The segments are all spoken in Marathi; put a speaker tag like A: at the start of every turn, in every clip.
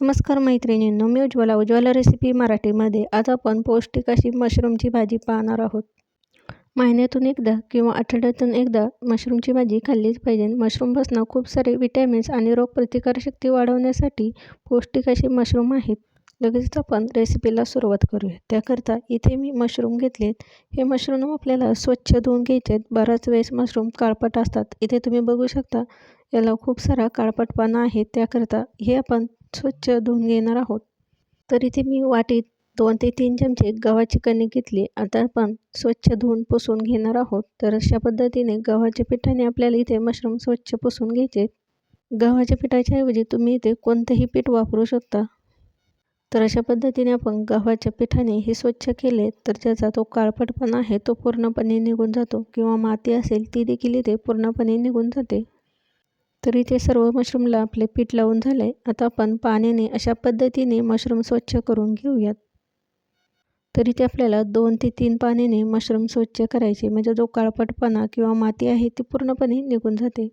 A: नमस्कार मैत्रिणींनो मी उज्ज्वला. उज्ज्वला रेसिपी मराठीमध्ये आज आपण पौष्टिक अशी मशरूमची भाजी पाहणार आहोत. महिन्यातून एकदा किंवा आठवड्यातून एकदा मशरूमची भाजी खाल्लीच पाहिजे. मशरूमपासून खूप सारे विटॅमिन्स आणि रोगप्रतिकारशक्ती वाढवण्यासाठी पौष्टिक असे मशरूम आहेत. लगेचच आपण रेसिपीला सुरुवात करूया. त्याकरता इथे मी मशरूम घेतलेत. हे मशरूम आपल्याला स्वच्छ धुवून घ्यायचे आहेत बराच वेळेस मशरूम काळपट असतात. इथे तुम्ही बघू शकता याला खूप सारा काळपटपणा आहे त्याकरता हे आपण स्वच्छ धुवून घेणार आहोत. तर इथे मी वाटीत दोन ते तीन चमचे गव्हाची कणिक घेतली. आता आपण स्वच्छ धुवून पुसून घेणार आहोत. तर अशा पद्धतीने गव्हाच्या पिठाने आपल्याला इथे मशरूम स्वच्छ पुसून घ्यायचे गव्हाच्या पिठाच्या ऐवजी तुम्ही इथे कोणतंही पीठ वापरू शकता. तर अशा पद्धतीने आपण गव्हाच्या पिठाने हे स्वच्छ केले तर त्याचा तो काळपटपणा आहे तो पूर्णपणे निघून जातो. किंवा माती असेल ती देखील इथे पूर्णपणे निघून जाते. तर इथे सर्व मशरूमला आपले पीठ लावून झाले. आता आपण पाण्याने अशा पद्धतीने मशरूम स्वच्छ करून घेऊयात. तर इथे आपल्याला दोन ते तीन पाण्याने मशरूम स्वच्छ करायचे. म्हणजे जो काळपटपणा किंवा माती आहे ती पूर्णपणे निघून जाते.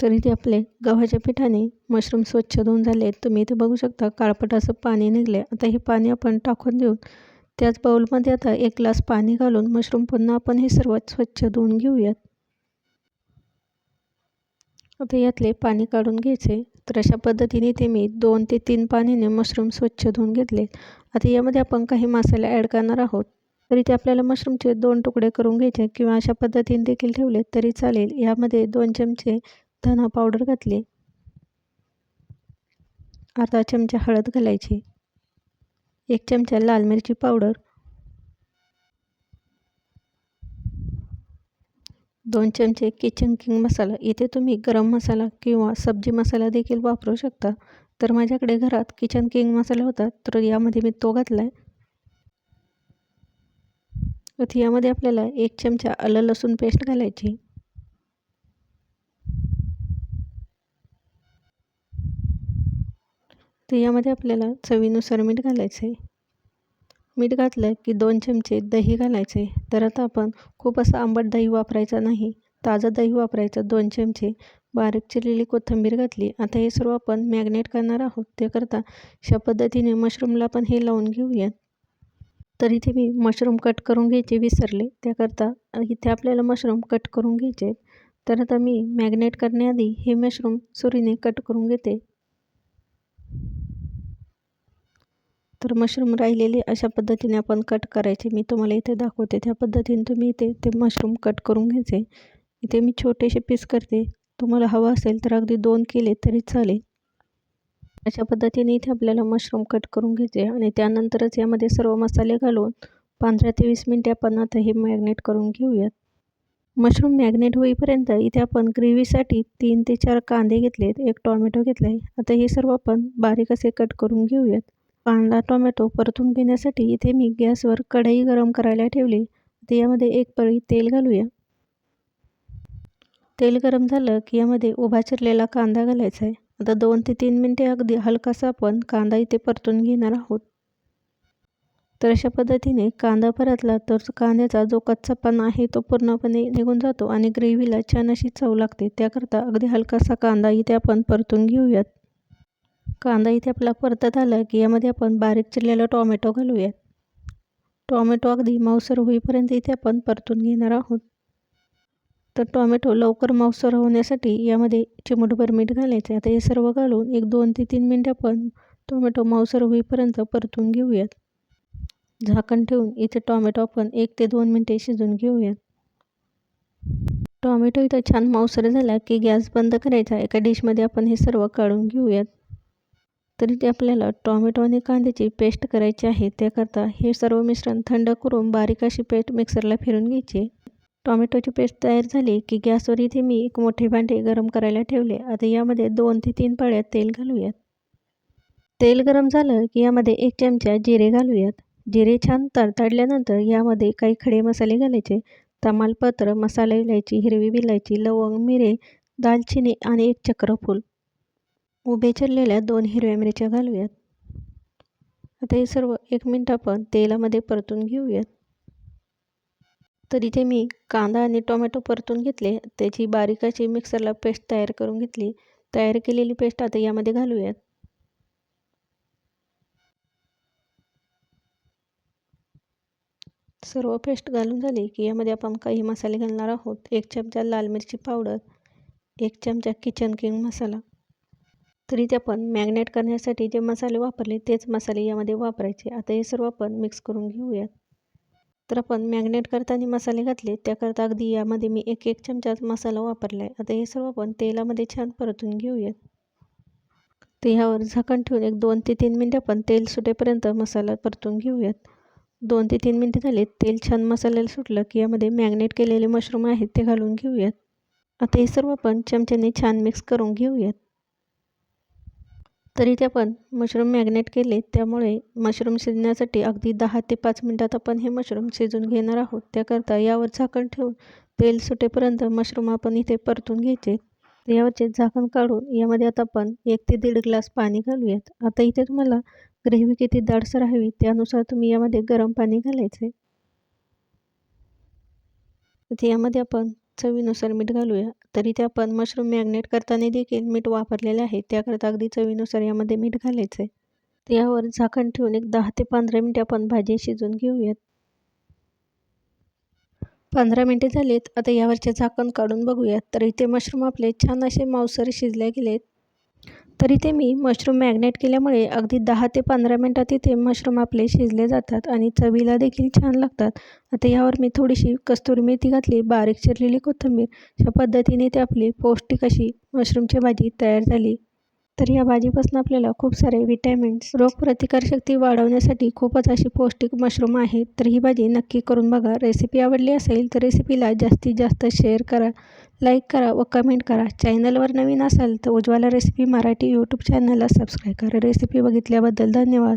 A: तर इथे आपले गव्हाच्या पिठाने मशरूम स्वच्छ धुवून झाले. तुम्ही इथे बघू शकता काळपट असं पाणी निघले. आता हे पाणी आपण टाकून देऊन त्याच बाऊलमध्ये आता एक ग्लास पाणी घालून मशरूम पुन्हा आपण हे सर्व स्वच्छ धुवून घेऊयात. आता यातले पाणी काढून घ्यायचे. तर अशा पद्धतीने ते मी दोन ते तीन पाण्याने मशरूम स्वच्छ धुवून घेतले. आता यामध्ये आपण काही मसाले ॲड करणार आहोत. तरी ते आपल्याला मशरूमचे दोन तुकडे करून घ्यायचे किंवा अशा पद्धतीने देखील ठेवले तरी चालेल. यामध्ये दोन चमचे धना पावडर घातली. अर्धा चमचा हळद घालायची. एक चमचा लाल मिरची पावडर दोन चमचे किचन किंग मसाला इथे तुम्ही गरम मसाला किंवा सब्जी मसाला देखील वापरू शकता. तर माझ्याकडे घरात किचन किंग मसाला होता तर यामध्ये मी तो घातला आहे यामध्ये आपल्याला एक चमचा आलं लसूण पेस्ट घालायची. तर यामध्ये आपल्याला चवीनुसार मीठ घालायचं आहे मीठ घातलं की दोन चमचे दही घालायचे. तर आता आपण खूप असं आंबट दही वापरायचं नाही. ताजं दही वापरायचं. दोन चमचे बारीक चिरलेली कोथिंबीर घातली. आता हे सर्व आपण मॅग्नेट करणार आहोत. त्याकरता अशा पद्धतीने मशरूमला पण हे लावून घेऊयात. तर इथे मी मशरूम कट करून घ्यायचे विसरले. त्याकरता इथे आपल्याला मशरूम कट करून घ्यायचे तर आता मी मॅग्नेट करण्याआधी हे मशरूम सुरीने कट करून घेते. तर मशरूम राहिलेले अशा पद्धतीने आपण कट करायचे. मी तुम्हाला इथे दाखवते. त्या पद्धतीने तुम्ही इथे ते मशरूम कट करून घ्यायचे. इथे मी छोटेसे पीस करते. तुम्हाला हवं असेल तर अगदी दोन केले तरी चालेल. अशा पद्धतीने इथे आपल्याला मशरूम कट करून घ्यायचे. आणि त्यानंतरच यामध्ये सर्व मसाले घालून पंधरा ते वीस मिनटे आपण आता हे मॅग्नेट करून घेऊयात. मशरूम मॅग्नेट होईपर्यंत इथे आपण ग्रेव्हीसाठी तीन ते चार कांदे घेतलेत. एक टॉमॅटो घेतला आहे आता हे सर्व आपण बारीक असे कट करून घेऊयात. कांदा टोमॅटो परतून घेण्यासाठी इथे मी गॅसवर कढई गरम करायला ठेवली. आता यामध्ये एक पळी तेल घालूया. तेल गरम झालं की यामध्ये उभा चिरलेला कांदा घालायचा आहे. आता दोन ते तीन मिनटे अगदी हलकासा आपण कांदा इथे परतून घेणार आहोत. तर अशा पद्धतीने कांदा परतला तर कांद्याचा जो कच्चापणा आहे तो पूर्णपणे निघून जातो आणि ग्रेव्हीला छान अशी चव लागते. त्याकरता अगदी हलकासा कांदा इथे आपण परतून घेऊयात. कांदा इथे आपला परतत आला की यामध्ये आपण बारीक चिरलेला टॉमॅटो घालूयात टॉमॅटो अगदी मांसर होईपर्यंत इथे आपण परतून घेणार आहोत. तर टॉमॅटो लवकर मांसर होण्यासाठी यामध्ये चिमूटभर मीठ घालायचे. आता हे सर्व घालून एक दोन ते तीन मिनटं आपण टोमॅटो मावसर होईपर्यंत परतून घेऊयात. झाकण ठेवून इथे टॉमॅटो आपण एक ते दोन मिनटे शिजून घेऊयात. टॉमॅटो इथं छान मांसर झाला की गॅस बंद करायचा. एका डिशमध्ये आपण हे सर्व काढून घेऊयात. तरी ते आपल्याला टॉमॅटो आणि कांद्याची पेस्ट करायची आहे. त्याकरता हे सर्व मिश्रण थंड करून बारीक अशी पेस्ट मिक्सरला फिरून घ्यायची. टॉमॅटोची पेस्ट तयार झाली की गॅसवर इथे मी एक मोठे भांडे गरम करायला ठेवले. आता यामध्ये दोन ते तीन पाळ्यात तेल घालूयात. तेल गरम झालं की यामध्ये एक चमचा जिरे घालूयात. जिरे छान तडतडल्यानंतर यामध्ये काही खडे मसाले घालायचे. तमालपत्र मसाला इलायची हिरवी विलायची लवंग मिरे दालचिनी आणि एक चक्रफूल. उभे चिरलेल्या दोन हिरव्या मिरच्या घालूयात. आता हे सर्व एक मिनिट आपण तेलामध्ये परतून घेऊयात. तर इथे मी कांदा आणि टोमॅटो परतून घेतले. त्याची बारीक अशी मिक्सरला पेस्ट तयार करून घेतली. तयार केलेली पेस्ट आता यामध्ये घालूयात. सर्व पेस्ट घालून झाली की यामध्ये आपण काही मसाले घालणार आहोत. एक चमचा लाल मिरची पावडर एक चमचा किचन किंग मसाला. तरी ते आपण मॅग्नेट करण्यासाठी जे मसाले वापरले तेच मसाले यामध्ये वापरायचे. आता हे सर्व आपण मिक्स करून घेऊयात. तर आपण मॅग्नेट करताना मसाले घातले त्याकरता अगदी यामध्ये मी एक एक चमचा मसाला वापरला आहे आता हे सर्व आपण तेलामध्ये छान परतून घेऊयात. ते ह्यावर झाकण ठेवून एक दोन ते तीन मिनटं आपण तेल सुटेपर्यंत मसाला परतून घेऊयात. दोन ते तीन मिनटे झाले तेल छान मसाल्याला सुटलं की यामध्ये मॅग्नेट केलेले मशरूम आहेत ते घालून घेऊयात. आता हे सर्व आपण चमच्याने छान मिक्स करून घेऊयात. तरी ते आपण मशरूम मॅग्नेट केले त्यामुळे मशरूम शिजण्यासाठी अगदी दहा ते पाच मिनटात आपण हे मशरूम शिजून घेणार आहोत. त्याकरता यावर झाकण ठेवून तेल सुटेपर्यंत मशरूम आपण इथे परतून घ्यायचे. यावरचे झाकण काढून यामध्ये आता आपण एक ते दीड ग्लास पाणी घालूयात. आता इथे तुम्हाला ग्रेव्ही किती दाडसर हवी त्यानुसार तुम्ही यामध्ये गरम पाणी घालायचे. इथे यामध्ये आपण चवीनुसार मीठ घालूया. तरी त्या आपण मशरूम मॅग्नेट करताना देखील मीठ वापरलेले आहे. त्याकरता अगदी चवीनुसार यामध्ये मीठ घालायचं आहे यावर झाकण ठेवून एक दहा ते पंधरा मिनटे आपण भाजी शिजून घेऊयात. पंधरा मिनटे झालीत. आता यावरचे झाकण काढून बघूयात. तर इथे मशरूम आपले छान असे मांसर शिजले गेलेत. तर इथे मी मशरूम मॅग्नेट केल्यामुळे अगदी दहा ते पंधरा मिनटात इथे मशरूम आपले शिजले जातात आणि चवीला देखील छान लागतात. आता यावर मी थोडीशी कस्तुरी मेथी घातली बारीक चिरलेली कोथिंबीर. अशा पद्धतीने ते आपली पौष्टिक अशी मशरूमची भाजी तयार झाली. तर या भाजीपासून आपल्याला खूप सारे विटॅमिन्स रोगप्रतिकारशक्ती वाढवण्यासाठी खूपच अशी पौष्टिक मशरूम आहेत तर ही भाजी नक्की करून बघा. रेसिपी आवडली असेल तर रेसिपीला जास्तीत जास्त शेअर करा लाईक करा व कमेंट करा. चॅनलवर नवीन असाल तर उज्ज्वला रेसिपी मराठी यूट्यूब चॅनलला सबस्क्राईब करा. रेसिपी बघितल्याबद्दल धन्यवाद.